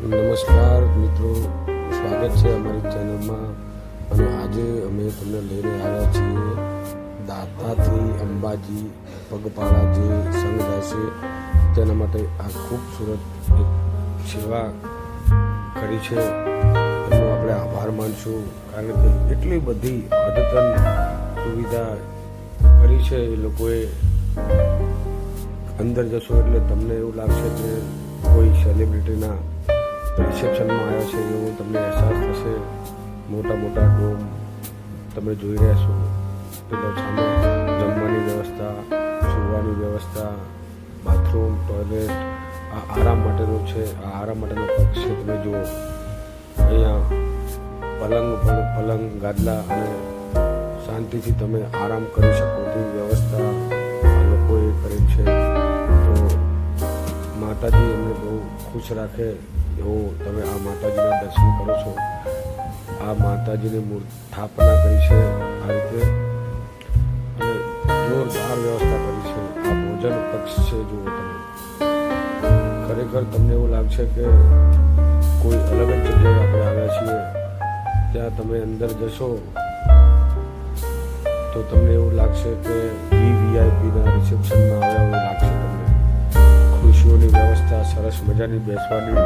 નમસ્કાર મિત્રો, સ્વાગત છે અમારી ચેનલમાં. અને આજે અમે તમને લઈને આવ્યા છીએ દાતાથી અંબાજી પગપાળા જે સંઘ જાય છે, તેના માટે આ ખૂબસૂરત એક સેવા કરી છે. એનો આપણે આભાર માનશું, કારણ કે એટલી બધી અદ્યતન સુવિધા કરી છે એ લોકોએ. અંદર જશો એટલે તમને એવું લાગશે કે કોઈ સેલિબ્રિટીના રિસેપ્શનમાં આવ્યા છે એવું તમને અહેસાસ થશે? મોટા મોટા ડોમ તમે જોઈ રહ્યા છો. પેલો જમવાની વ્યવસ્થા, સુવાની વ્યવસ્થા, બાથરૂમ, ટોયલેટ, આ આરામ માટેનું છે. આ આરામ માટેનો પક્ષ છે તમે જુઓ. અહીંયા પલંગ પલંગ, ગાદલા અને શાંતિથી તમે આરામ કરી શકો. તેવી વ્યવસ્થા આ લોકોએ કરી છે. તો માતાજી એમને બહુ ખુશ રાખે. એવું તમે આ માતાજીના દર્શન કરો છો, આ માતાજીની મૂર્તિ સ્થાપના કરી છે આ રીતે. અને જોરદાર વ્યવસ્થા કરી છે. આ ભોજન પક્ષ છે, જુઓ તમે. ખરેખર તમને એવું લાગશે કે કોઈ અલગ જ જગ્યાએ આપણે આવ્યા છીએ, ત્યાં તમે અંદર જશો, તો તમને એવું લાગશે કે વીવીઆઈપીના રિસેપ્શનમાં આવ્યા એવું લાગશે તમને. ખુરશીઓની વ્યવસ્થા સરસ મજાની બેસવાની.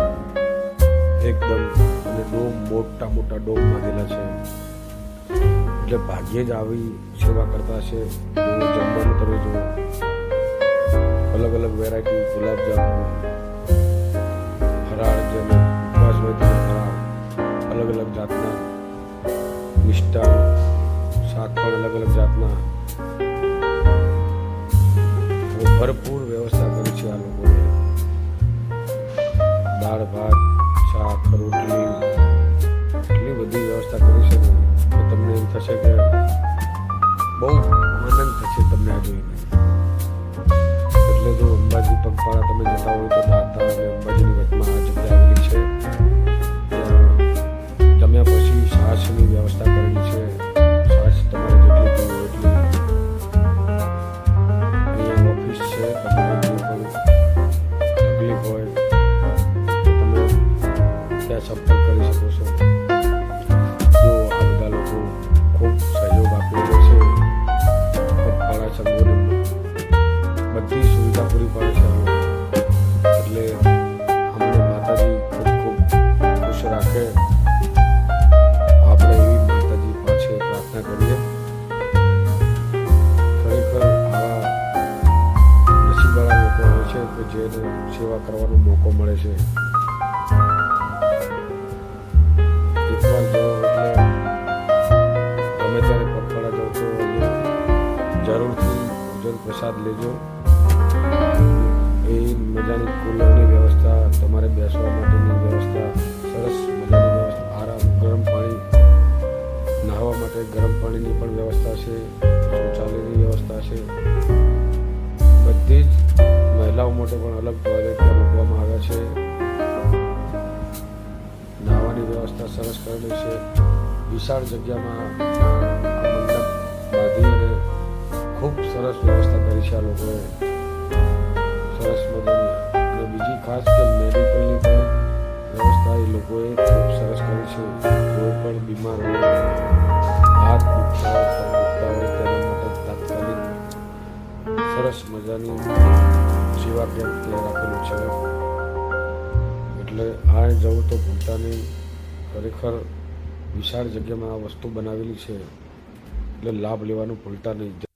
એકદમ, અને ડોમ મોટા મોટા ડોમ બાંધેલા છે. એટલે ભાગ્યે જ આવી સેવા કરતા છે જમવાનું તમે જુઓ. અલગ અલગ વેરાયટી ગુલાબજાંબુ, ફરાળ જેમ ઉપવાસ હોય તેને ફરાળ, અલગ અલગ જાતના મિષ્ટાન શાક અલગ અલગ જાતના. ભરપૂર વ્યવસ્થા કરી છે આ લોકોએ. દાળ, ભાત, શાક, રોટલી એટલી બધી વ્યવસ્થા કરી છે તો તમને એમ થશે કે બહુ આનંદ થશે તમને આ જોઈને. એટલે જો અંબાજી પગપાળા તમે જતા હોય તો દાતા અને અંબાજીની વચમાં આ જગ્યા ત્યાં સંપર્ક કરી શકો છો. જો આ બધા લોકો ખૂબ સહયોગ આપી રહ્યો છે. પગપાળા સંઘોને બધી સુવિધા પૂરી પાડે છે એટલે અમને માતાજી ખૂબ ખૂબ ખુશ રાખે. આપણે એવી માતાજી પાસે પ્રાર્થના કરીએ. ખરેખર આવા નસીબવાળા લોકો હોય છે કે જેને સેવા કરવાનો મોકો મળે છે. પ્રસાદ લેજો. એ મજાની કુલરની વ્યવસ્થા, તમારે બેસવા માટેની વ્યવસ્થા, સરસ મજાની વ્યવસ્થા, આરામ, ગરમ પાણી, નહાવા માટે ગરમ પાણીની પણ વ્યવસ્થા છે, શૌચાલયની વ્યવસ્થા છે. બધી જ મહિલાઓ માટે પણ અલગ ટોયલેટ ત્યાં મૂકવામાં આવ્યા છે. નહાવાની વ્યવસ્થા સરસ કરેલી છે. વિશાળ જગ્યામાં ખૂબ સરસ વ્યવસ્થા કરી છે આ લોકોએ. સરસ મજાની બીજી ખાસ કે મેડિકલની પણ વ્યવસ્થા એ લોકોએ ખૂબ સરસ કરી છે. કોઈ પણ બીમાર હોય, હાથ દુખતા દુખતા હોય, તેના માટે તાત્કાલિક સરસ મજાની સેવા કેમ્પ ત્યાં રાખેલું છે. એટલે આ જવું તો ભૂલતા નહીં ખરેખર વિશાળ જગ્યામાં આ વસ્તુ બનાવેલી છે. એટલે લાભ લેવાનું ભૂલતા નહીં.